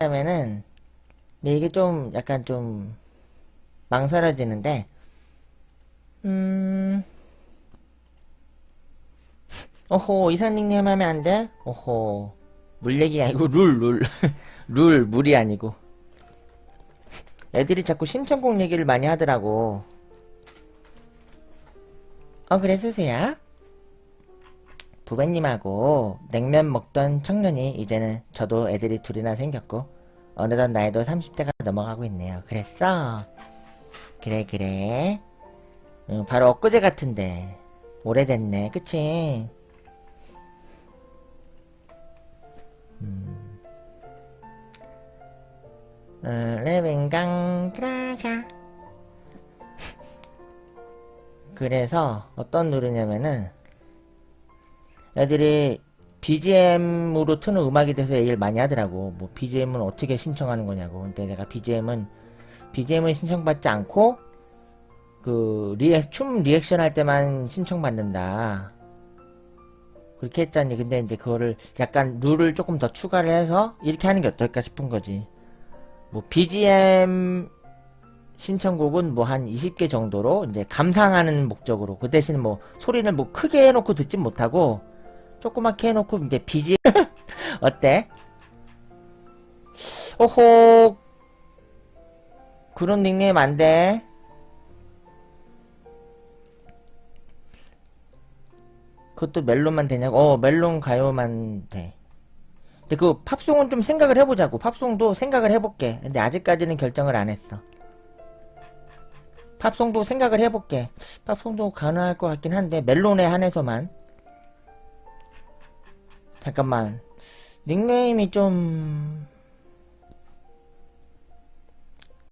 하면은 근데 이게 좀 약간 좀 망설여지는데 음 오호 닉네임 하면 안 돼? 오호 물 얘기 아니고 룰 룰. 룰 물이 아니고. 애들이 자꾸 신청곡 얘기를 많이 하더라고. 어 그래 수수야 부배님하고 냉면 먹던 청년이 이제는 저도 애들이 둘이나 생겼고 어느덧 나이도 30대가 넘어가고 있네요. 그랬어? 그래 그래. 응, 바로 엊그제 같은데 오래됐네. 그치? 음. 어, 레벤강 그라샤 그래서 어떤 노래냐면은 애들이 BGM으로 트는 음악에 대해서 얘기를 많이 하더라고. 뭐 BGM은 어떻게 신청하는 거냐고. 근데 내가 BGM은 BGM을 신청받지 않고 그 리액 춤 리액션 할 때만 신청받는다. 그렇게 했잖니. 근데 이제 그거를 약간 룰을 조금 더 추가를 해서 이렇게 하는 게 어떨까 싶은 거지. 뭐 BGM 신청곡은 뭐 한 20개 정도로 이제 감상하는 목적으로 그 대신 뭐 소리를 뭐 크게 해놓고 듣진 못하고 조그맣게 해놓고 이제 BGM 어때? 오호 그런 닉네임 안 돼. 그것도 멜론만 되냐고? 어 멜론 가요만 돼. 근데 그 팝송은 좀 생각을 해보자고. 팝송도 생각을 해볼게. 근데 아직까지는 결정을 안 했어. 팝송도 생각을 해볼게. 팝송도 가능할 것 같긴 한데 멜론에 한해서만. 잠깐만. 닉네임이 좀